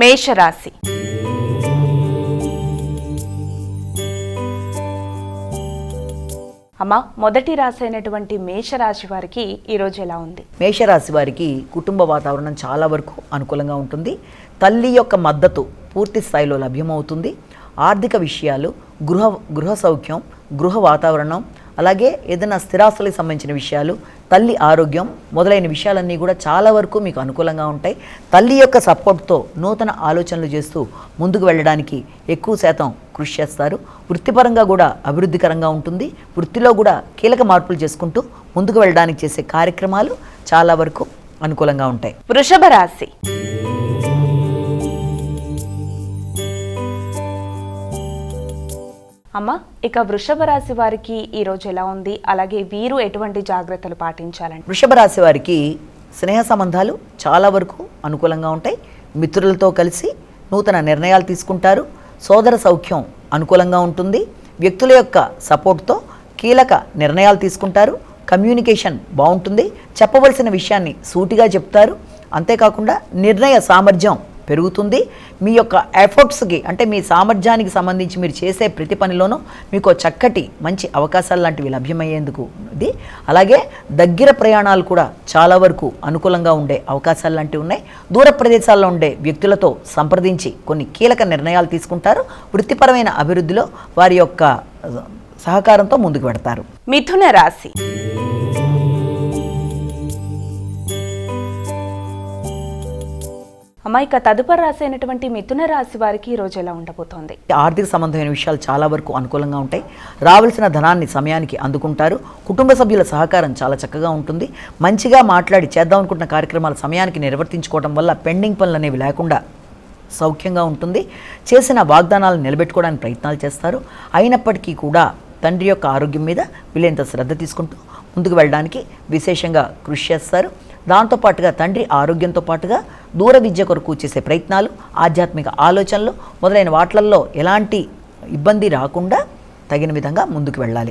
మేషరాశి. అమ్మ మొదటి రాశి అయినటువంటి మేషరాశి వారికి ఈరోజు ఎలా ఉంది? మేషరాశి వారికి కుటుంబ వాతావరణం చాలా వరకు అనుకూలంగా ఉంటుంది. తల్లి యొక్క మద్దతు పూర్తి స్థాయిలో లభ్యమవుతుంది. ఆర్థిక విషయాలు గృహ గృహ సౌఖ్యం గృహ వాతావరణం అలాగే ఏదైనా స్థిరాస్తులకు సంబంధించిన విషయాలు తల్లి ఆరోగ్యం మొదలైన విషయాలన్నీ కూడా చాలా వరకు మీకు అనుకూలంగా ఉంటాయి. తల్లి యొక్క సపోర్ట్తో నూతన ఆలోచనలు చేస్తూ ముందుకు వెళ్ళడానికి ఎక్కువ శాతం కృషి చేస్తారు. వృత్తిపరంగా కూడా అభివృద్ధికరంగా ఉంటుంది. వృత్తిలో కూడా కీలక మార్పులు చేసుకుంటూ ముందుకు వెళ్ళడానికి చేసే కార్యక్రమాలు చాలా వరకు అనుకూలంగా ఉంటాయి. వృషభ రాశి. అమ్మ ఇక వృషభ రాశి వారికి ఈరోజు ఎలా ఉంది? అలాగే వీరు ఎటువంటి జాగ్రత్తలు పాటించాలండి వృషభ రాశి వారికి స్నేహ సంబంధాలు చాలా వరకు అనుకూలంగా ఉంటాయి. మిత్రులతో కలిసి నూతన నిర్ణయాలు తీసుకుంటారు. సోదర సౌఖ్యం అనుకూలంగా ఉంటుంది. వ్యక్తుల యొక్క సపోర్ట్తో కీలక నిర్ణయాలు తీసుకుంటారు. కమ్యూనికేషన్ బాగుంటుంది. చెప్పవలసిన విషయాన్ని సూటిగా చెప్తారు. అంతేకాకుండా నిర్ణయ సామర్థ్యం పెరుగుతుంది. మీ యొక్క ఎఫర్ట్స్కి అంటే మీ సామర్థ్యానికి సంబంధించి మీరు చేసే ప్రతి పనిలోనూ మీకు చక్కటి మంచి అవకాశాలు లాంటివి లభ్యమయ్యేందుకు ఇది. అలాగే దగ్గర ప్రయాణాలు కూడా చాలా వరకు అనుకూలంగా ఉండే అవకాశాలు లాంటివి ఉన్నాయి. దూర ప్రదేశాల్లో ఉండే వ్యక్తులతో సంప్రదించి కొన్ని కీలక నిర్ణయాలు తీసుకుంటారు. వృత్తిపరమైన అభివృద్ధిలో వారి యొక్క సహకారంతో ముందుకు పెడతారు మిథున రాశి. అమ్మ ఇక తదుపరి రాశి అయినటువంటి మిథున రాశి వారికి ఈరోజు ఎలా ఉండబోతోంది? ఆర్థిక సంబంధమైన విషయాలు చాలా వరకు అనుకూలంగా ఉంటాయి. రావాల్సిన ధనాన్ని సమయానికి అందుకుంటారు. కుటుంబ సభ్యుల సహకారం చాలా చక్కగా ఉంటుంది. మంచిగా మాట్లాడి చేద్దాం అనుకుంటున్న కార్యక్రమాలు సమయానికి నిర్వర్తించుకోవడం వల్ల పెండింగ్ పనులు అనేవి లేకుండా సౌఖ్యంగా ఉంటుంది. చేసిన వాగ్దానాలను నిలబెట్టుకోవడానికి ప్రయత్నాలు చేస్తారు. అయినప్పటికీ కూడా తండ్రి యొక్క ఆరోగ్యం మీద వీలైనంత శ్రద్ధ తీసుకుంటూ ముందుకు వెళ్ళడానికి విశేషంగా కృషి చేస్తారు. దాంతోపాటుగా తండ్రి ఆరోగ్యంతో పాటుగా దూర విద్య కొరకు చేసే ప్రయత్నాలు ఆధ్యాత్మిక ఆలోచనలు మొదలైన వాట్లల్లో ఎలాంటి ఇబ్బంది రాకుండా తగిన విధంగా ముందుకు వెళ్ళాలి.